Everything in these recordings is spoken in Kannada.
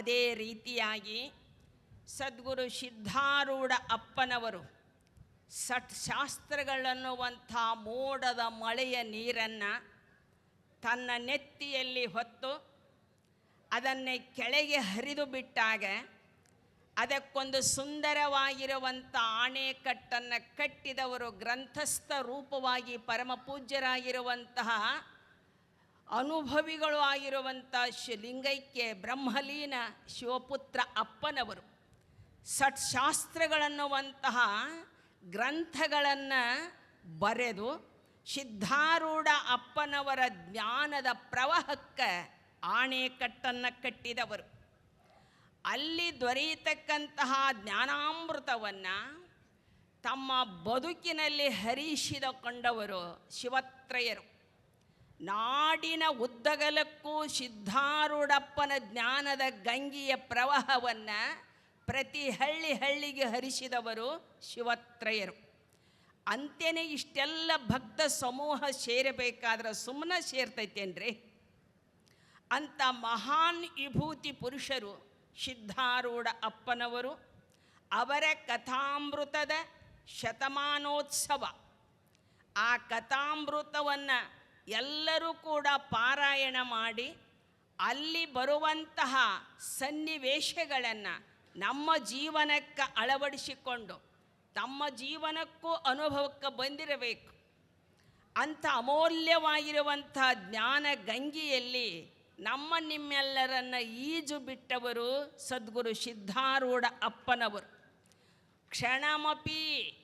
ಅದೇ ರೀತಿಯಾಗಿ ಸದ್ಗುರು ಸಿದ್ಧಾರೂಢ ಅಪ್ಪನವರು ಸಟ್ ಶಾಸ್ತ್ರಗಳನ್ನುವಂಥ ಮೋಡದ ಮಳೆಯ ನೀರನ್ನು ತನ್ನ ನೆತ್ತಿಯಲ್ಲಿ ಹೊತ್ತು ಅದನ್ನೇ ಕೆಳಗೆ ಹರಿದು ಬಿಟ್ಟಾಗ ಅದಕ್ಕೊಂದು ಸುಂದರವಾಗಿರುವಂಥ ಆಣೆಕಟ್ಟನ್ನು ಕಟ್ಟಿದವರು ಗ್ರಂಥಸ್ಥ ರೂಪವಾಗಿ ಪರಮ ಪೂಜ್ಯರಾಗಿರುವಂತಹ ಅನುಭವಿಗಳು ಆಗಿರುವಂಥ ಶಿಲಿಂಗೈಕ್ಯ ಬ್ರಹ್ಮಲೀನ ಶಿವಪುತ್ರ ಅಪ್ಪನವರು. ಸಟ್ ಶಾಸ್ತ್ರಗಳನ್ನುವಂತಹ ಗ್ರಂಥಗಳನ್ನು ಬರೆದು ಸಿದ್ಧಾರೂಢ ಅಪ್ಪನವರ ಜ್ಞಾನದ ಪ್ರವಾಹಕ್ಕೆ ಆಣೆಕಟ್ಟನ್ನು ಕಟ್ಟಿದವರು. ಅಲ್ಲಿ ದೊರೆಯತಕ್ಕಂತಹ ಜ್ಞಾನಾಮೃತವನ್ನು ತಮ್ಮ ಬದುಕಿನಲ್ಲಿ ಹರಿಸಿದ ಕಂಡವರು ಶಿವತ್ರಯರು. ನಾಡಿನ ಉದ್ದಗಲಕ್ಕೂ ಸಿದ್ಧಾರೂಢಪ್ಪನ ಜ್ಞಾನದ ಗಂಗಿಯ ಪ್ರವಾಹವನ್ನು ಪ್ರತಿ ಹಳ್ಳಿ ಹಳ್ಳಿಗೆ ಹರಿಸಿದವರು ಶಿವತ್ರಯರು. ಅಂತೆಯೇ ಇಷ್ಟೆಲ್ಲ ಭಕ್ತ ಸಮೂಹ ಸೇರಬೇಕಾದ್ರೆ ಸುಮ್ಮನೆ ಸೇರ್ತೈತೇನ್ರಿ? ಅಂಥ ಮಹಾನ್ ವಿಭೂತಿ ಪುರುಷರು ಸಿದ್ಧಾರೂಢ ಅಪ್ಪನವರು, ಅವರ ಕಥಾಮೃತದ ಶತಮಾನೋತ್ಸವ. ಆ ಕಥಾಮೃತವನ್ನು ಎಲ್ಲರೂ ಕೂಡ ಪಾರಾಯಣ ಮಾಡಿ ಅಲ್ಲಿ ಬರುವಂತಹ ಸನ್ನಿವೇಶಗಳನ್ನು ನಮ್ಮ ಜೀವನಕ್ಕೆ ಅಳವಡಿಸಿಕೊಂಡು ತಮ್ಮ ಜೀವನಕ್ಕೂ ಅನುಭವಕ್ಕೆ ಬಂದಿರಬೇಕು. ಅಂಥ ಅಮೂಲ್ಯವಾಗಿರುವಂಥ ಜ್ಞಾನ ಗಂಗೆಯಲ್ಲಿ ನಮ್ಮ ನಿಮ್ಮೆಲ್ಲರನ್ನು ಈಜು ಬಿಟ್ಟವರು ಸದ್ಗುರು ಸಿದ್ಧಾರೂಢ ಅಪ್ಪನವರು. ಕ್ಷಣಮಪಿ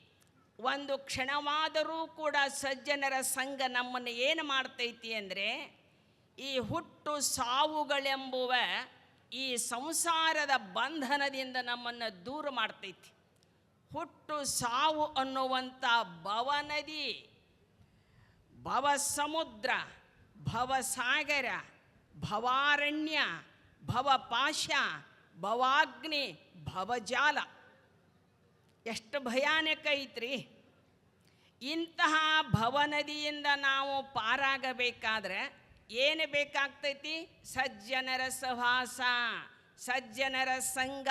ಒಂದು ಕ್ಷಣವಾದರೂ ಕೂಡ ಸಜ್ಜನರ ಸಂಘ ನಮ್ಮನ್ನು ಏನು ಮಾಡ್ತೈತಿ ಅಂದರೆ ಈ ಹುಟ್ಟು ಸಾವುಗಳೆಂಬುವ ಈ ಸಂಸಾರದ ಬಂಧನದಿಂದ ನಮ್ಮನ್ನು ದೂರ ಮಾಡ್ತೈತಿ. ಹುಟ್ಟು ಸಾವು ಅನ್ನುವಂಥ ಭವನದಿ ಭವ ಸಮುದ್ರ ಭವಸಾಗರ, ಭವಾರಣ್ಯ ಭವಪಾಶ ಭವಾಗ್ನಿ, ಭವಜಾಲ. ಎಷ್ಟು ಭಯಾನಕ ಐತ್ರಿ. ಇಂತಹ ಭವನದಿಯಿಂದ ನಾವು ಪಾರಾಗಬೇಕಾದ್ರೆ ಏನು ಬೇಕಾಗ್ತೈತಿ? ಸಜ್ಜನರ ಸಹವಾಸ, ಸಜ್ಜನರ ಸಂಘ.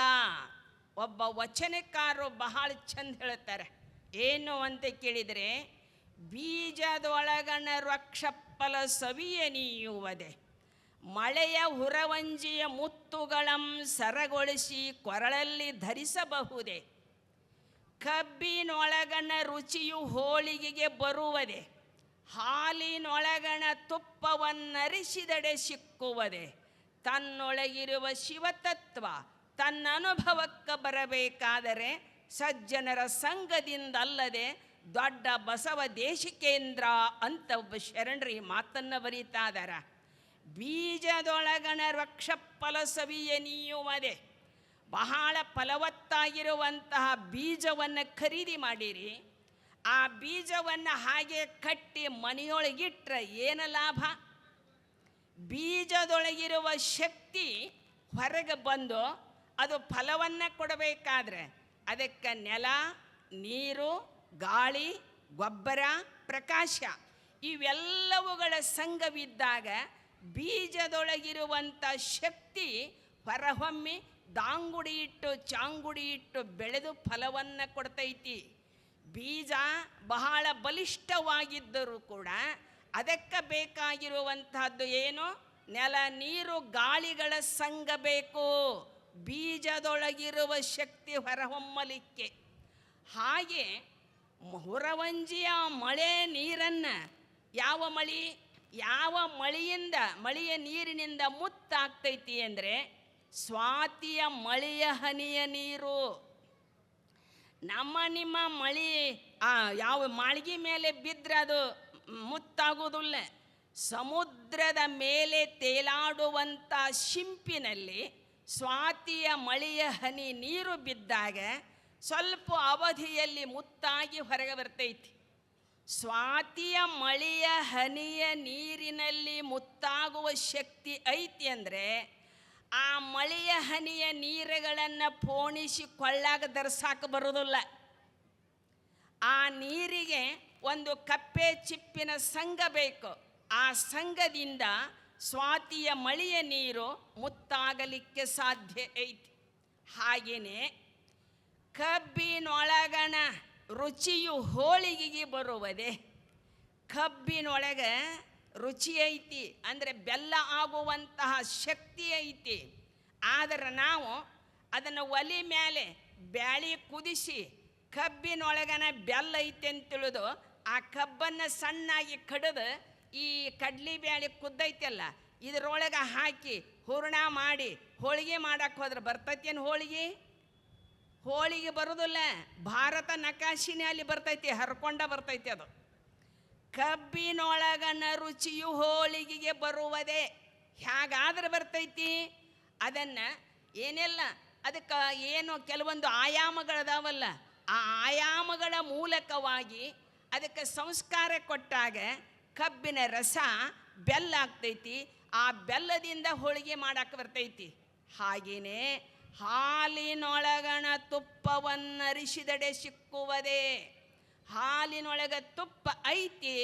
ಒಬ್ಬ ವಚನಕಾರರು ಬಹಳ ಚಂದ ಹೇಳ್ತಾರೆ. ಏನು ಅಂತ ಕೇಳಿದರೆ ಬೀಜದೊಳಗಣ ರಕ್ಷಪ್ಪಲ ಸವಿಯ ನೀಯುವುದೇ. ಮಳೆಯ ಹುರವಂಜಿಯ ಮುತ್ತುಗಳಂ ಸರಗೊಳಿಸಿ ಕೊರಳಲ್ಲಿ ಧರಿಸಬಹುದೇ. ಕಬ್ಬಿನೊಳಗಣ ರುಚಿಯು ಹೋಳಿಗೆಗೆ ಬರುವುದೇ ಹಾಲಿನೊಳಗಣ ತುಪ್ಪವನ್ನರಿಸಿದಡೆ ಸಿಕ್ಕುವುದೇ, ತನ್ನೊಳಗಿರುವ ಶಿವತತ್ವ ತನ್ನ ಅನುಭವಕ್ಕೆ ಬರಬೇಕಾದರೆ ಸಜ್ಜನರ ಸಂಘದಿಂದಲ್ಲದೆ ದೊಡ್ಡ ಬಸವ ದೇಶಿಕೇಂದ್ರ ಅಂತ ಒಬ್ಬ ಶರಣರು ಮಾತನ್ನು ಬರೀತಾ ಇದಾರ. ಬೀಜದೊಳಗಣ ರಕ್ಷಪ್ಪಲ ಸವಿಯ ನೀಯುವುದೇ ಬಹಳ ಫಲವತ್ತಾಗಿರುವಂತಹ ಬೀಜವನ್ನು ಖರೀದಿ ಮಾಡಿರಿ. ಆ ಬೀಜವನ್ನು ಹಾಗೆ ಕಟ್ಟಿ ಮನೆಯೊಳಗಿಟ್ರೆ ಏನು ಲಾಭ? ಬೀಜದೊಳಗಿರುವ ಶಕ್ತಿ ಹೊರಗೆ ಬಂದು ಅದು ಫಲವನ್ನು ಕೊಡಬೇಕಾದ್ರೆ ಅದಕ್ಕೆ ನೆಲ, ನೀರು, ಗಾಳಿ, ಗೊಬ್ಬರ, ಪ್ರಕಾಶ ಇವೆಲ್ಲವುಗಳ ಸಂಘವಿದ್ದಾಗ ಬೀಜದೊಳಗಿರುವಂಥ ಶಕ್ತಿ ಹೊರಹೊಮ್ಮಿ ದಾಂಗುಡಿ ಇಟ್ಟು ಚಾಂಗುಡಿ ಇಟ್ಟು ಬೆಳೆದು ಫಲವನ್ನು ಕೊಡ್ತೈತಿ. ಬೀಜ ಬಹಳ ಬಲಿಷ್ಠವಾಗಿದ್ದರೂ ಕೂಡ ಅದಕ್ಕೆ ಬೇಕಾಗಿರುವಂತಹದ್ದು ಏನು? ನೆಲ, ನೀರು, ಗಾಳಿಗಳ ಸಂಘ ಬೇಕು. ಬೀಜದೊಳಗಿರುವ ಶಕ್ತಿ ಹೊರಹೊಮ್ಮಲಿಕ್ಕೆ. ಹಾಗೆ ಹೊರವಂಜಿಯ ಮಳೆ ನೀರನ್ನು ಯಾವ ಮಳಿ? ಯಾವ ಮಳೆಯಿಂದ, ಮಳೆಯ ನೀರಿನಿಂದ ಮುತ್ತಾಗ್ತೈತಿ ಅಂದರೆ ಸ್ವಾತಿಯ ಮಳೆಯ ಹನಿಯ ನೀರು. ನಮ್ಮ ನಿಮ್ಮ ಮಳಿ, ಆ, ಯಾವ ಮಾಳಿಗೆ ಮೇಲೆ ಬಿದ್ದರೆ ಅದು ಮುತ್ತಾಗುವುದಿಲ್ಲ. ಸಮುದ್ರದ ಮೇಲೆ ತೇಲಾಡುವಂಥ ಶಿಂಪಿನಲ್ಲಿ ಸ್ವಾತಿಯ ಮಳೆಯ ಹನಿ ನೀರು ಬಿದ್ದಾಗ ಸ್ವಲ್ಪ ಅವಧಿಯಲ್ಲಿ ಮುತ್ತಾಗಿ ಹೊರಗೆ ಬರ್ತೈತಿ. ಸ್ವಾತಿಯ ಮಳೆಯ ಹನಿಯ ನೀರಿನಲ್ಲಿ ಮುತ್ತಾಗುವ ಶಕ್ತಿ ಐತಿ ಅಂದರೆ ಆ ಮಳೆಯ ಹನಿಯ ನೀರುಗಳನ್ನು ಪೋಣಿಸಿ ಕೊಳ್ಳಾಗ ಧರಿಸಾಕ ಬರೋದಿಲ್ಲ. ಆ ನೀರಿಗೆ ಒಂದು ಕಪ್ಪೆ ಚಿಪ್ಪಿನ ಸಂಘ ಬೇಕು. ಆ ಸಂಘದಿಂದ ಸ್ವಾತಿಯ ಮಳೆಯ ನೀರು ಮುತ್ತಾಗಲಿಕ್ಕೆ ಸಾಧ್ಯ ಐತಿ. ಹಾಗೆಯೇ ಕಬ್ಬಿನೊಳಗಣ ರುಚಿಯು ಹೋಳಿಗೆಗೆ ಬರುವುದೇ. ಕಬ್ಬಿನೊಳಗೆ ರುಚಿ ಐತಿ, ಅಂದರೆ ಬೆಲ್ಲ ಆಗುವಂತಹ ಶಕ್ತಿ ಐತಿ. ಆದರೆ ನಾವು ಅದನ್ನು ಒಲಿ ಮೇಲೆ ಬ್ಯಾಳಿ ಕುದಿಸಿ ಕಬ್ಬಿನೊಳಗನ ಬೆಲ್ಲ ಐತೆ ಅಂತ ತಿಳಿದು ಆ ಕಬ್ಬನ್ನು ಸಣ್ಣಾಗಿ ಕಡಿದು ಈ ಕಡ್ಲಿ ಬ್ಯಾಳಿ ಕುದ್ದೈತಲ್ಲ, ಇದರೊಳಗೆ ಹಾಕಿ ಹೂರ್ಣ ಮಾಡಿ ಹೋಳಿಗೆ ಮಾಡಕ್ಕೆ ಹೋದ್ರೆ ಬರ್ತೈತೇನು ಹೋಳಿಗೆ? ಹೋಳಿಗೆ ಬರೋದಿಲ್ಲ, ಭಾರತ ನಕಾಶಿನೇ ಅಲ್ಲಿ ಬರ್ತೈತಿ, ಹರ್ಕೊಂಡ ಬರ್ತೈತಿ ಅದು. ಕಬ್ಬಿನೊಳಗನ ರುಚಿಯು ಹೋಳಿಗೆಗೆ ಬರುವುದೇ. ಹೇಗಾದ್ರೆ ಬರ್ತೈತಿ? ಅದನ್ನು ಏನೆಲ್ಲ? ಅದಕ್ಕೆ ಏನು ಕೆಲವೊಂದು ಆಯಾಮಗಳದಾವಲ್ಲ? ಆ ಆಯಾಮಗಳ ಮೂಲಕವಾಗಿ ಅದಕ್ಕೆ ಸಂಸ್ಕಾರ ಕೊಟ್ಟಾಗ ಕಬ್ಬಿನ ರಸ ಬೆಲ್ಲ ಆಗ್ತೈತಿ. ಆ ಬೆಲ್ಲದಿಂದ ಹೋಳಿಗೆ ಮಾಡಕ್ಕೆ ಬರ್ತೈತಿ. ಹಾಗೆಯೇ ಹಾಲಿನೊಳಗಣ ತುಪ್ಪವನ್ನರಿಸಿದಡೆ ಸಿಕ್ಕುವುದೇ. ಹಾಲಿನೊಳಗೆ ತುಪ್ಪ ಐತಿ,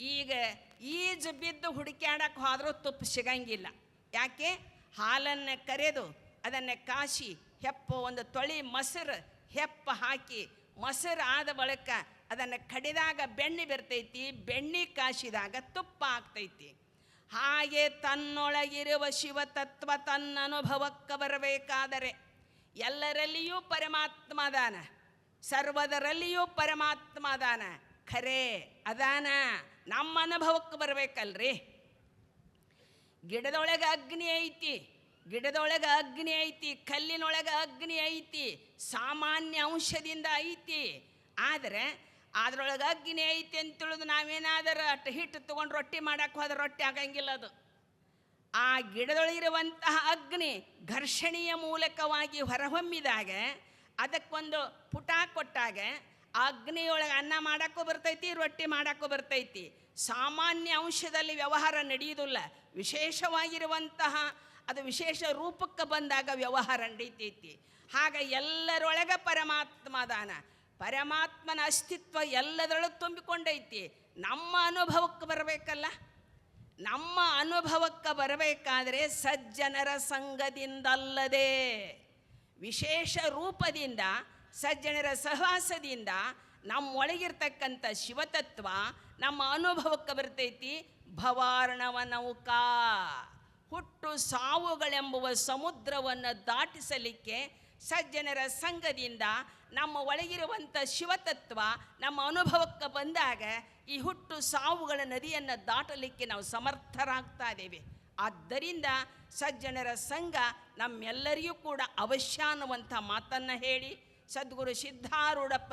ಈಗ ಈಜು ಬಿದ್ದು ಹುಡುಕ್ಯಾಡಕ್ಕೆ ಹೋದರೂ ತುಪ್ಪ ಸಿಗಂಗಿಲ್ಲ. ಯಾಕೆ? ಹಾಲನ್ನು ಕರೆದು ಅದನ್ನು ಕಾಶಿ ಹೆಪ್ಪು, ಒಂದು ತೊಳಿ ಮೊಸರು ಹೆಪ್ಪ ಹಾಕಿ, ಮೊಸರು ಆದ ಬಳಿಕ ಅದನ್ನು ಕಡಿದಾಗ ಬೆಣ್ಣೆ ಬರ್ತೈತಿ, ಬೆಣ್ಣೆ ಕಾಶಿದಾಗ ತುಪ್ಪ ಆಗ್ತೈತಿ. ಹಾಗೆ ತನ್ನೊಳಗಿರುವ ತನ್ನ ಅನುಭವಕ್ಕೆ ಬರಬೇಕಾದರೆ ಎಲ್ಲರಲ್ಲಿಯೂ ಪರಮಾತ್ಮ ಅದಾನ. ಸರ್ವದರಲ್ಲಿಯೂ ಪರಮಾತ್ಮ ಅದಾನ ಖರೇ, ಅದಾನ. ನಮ್ಮ ಅನುಭವಕ್ಕೆ ಬರಬೇಕಲ್ರಿ. ಗಿಡದೊಳಗೆ ಅಗ್ನಿ ಐತಿ, ಗಿಡದೊಳಗೆ ಅಗ್ನಿ ಐತಿ, ಕಲ್ಲಿನೊಳಗೆ ಅಗ್ನಿ ಐತಿ, ಸಾಮಾನ್ಯ ಅಂಶದಿಂದ ಐತಿ. ಆದರೆ ಅದರೊಳಗೆ ಅಗ್ನಿ ಐತಿ ಅಂತ ತಿಳಿದು ನಾವೇನಾದರೂ ಅಟ್ಟು ಹಿಟ್ಟು ತೊಗೊಂಡು ರೊಟ್ಟಿ ಮಾಡಕ್ಕೆ ಹೋದ್ರೆ ರೊಟ್ಟಿ ಆಗಂಗಿಲ್ಲ ಅದು. ಆ ಗಿಡದೊಳಗಿರುವಂತಹ ಅಗ್ನಿ ಘರ್ಷಣೆಯ ಮೂಲಕವಾಗಿ ಹೊರಹೊಮ್ಮಿದಾಗ ಅದಕ್ಕೊಂದು ಪುಟ ಕೊಟ್ಟಾಗ ಅಗ್ನಿಯೊಳಗೆ ಅನ್ನ ಮಾಡೋಕ್ಕೂ ಬರ್ತೈತಿ, ರೊಟ್ಟಿ ಮಾಡೋಕ್ಕೂ ಬರ್ತೈತಿ. ಸಾಮಾನ್ಯ ಅಂಶದಲ್ಲಿ ವ್ಯವಹಾರ ನಡೆಯುವುದಿಲ್ಲ ವಿಶೇಷವಾಗಿರುವಂತಹ, ಅದು ವಿಶೇಷ ರೂಪಕ್ಕೆ ಬಂದಾಗ ವ್ಯವಹಾರ ನಡೀತೈತಿ. ಹಾಗ ಎಲ್ಲರೊಳಗೆ ಪರಮಾತ್ಮ ಪರಮಾತ್ಮನ ಅಸ್ತಿತ್ವ ಎಲ್ಲದರೊಳಗೆ ತುಂಬಿಕೊಂಡೈತಿ. ನಮ್ಮ ಅನುಭವಕ್ಕೆ ಬರಬೇಕಲ್ಲ? ನಮ್ಮ ಅನುಭವಕ್ಕೆ ಬರಬೇಕಾದ್ರೆ ಸಜ್ಜನರ ಸಂಘದಿಂದಲ್ಲದೆ ವಿಶೇಷ ರೂಪದಿಂದ, ಸಜ್ಜನರ ಸಹವಾಸದಿಂದ ನಮ್ಮೊಳಗಿರ್ತಕ್ಕಂಥ ಶಿವತತ್ವ ನಮ್ಮ ಅನುಭವಕ್ಕೆ ಬರ್ತೈತಿ. ಭವಾರ್ಣವ ನೌಕಾ ಹುಟ್ಟು ಸಾವುಗಳೆಂಬುವ ಸಮುದ್ರವನ್ನು ದಾಟಿಸಲಿಕ್ಕೆ ಸಜ್ಜನರ ಸಂಘದಿಂದ ನಮ್ಮ ಒಳಗಿರುವಂಥ ಶಿವತತ್ವ ನಮ್ಮ ಅನುಭವಕ್ಕೆ ಬಂದಾಗ ಈ ಹುಟ್ಟು ಸಾವುಗಳ ನದಿಯನ್ನು ದಾಟಲಿಕ್ಕೆ ನಾವು ಸಮರ್ಥರಾಗ್ತಾ ಇದ್ದೇವೆ. ಆದ್ದರಿಂದ ಸಜ್ಜನರ ಸಂಘ ನಮ್ಮೆಲ್ಲರಿಗೂ ಕೂಡ ಅವಶ್ಯ ಅನ್ನುವಂಥ ಮಾತನ್ನು ಹೇಳಿ ಸದ್ಗುರು ಸಿದ್ಧಾರೂಢಪ್ಪ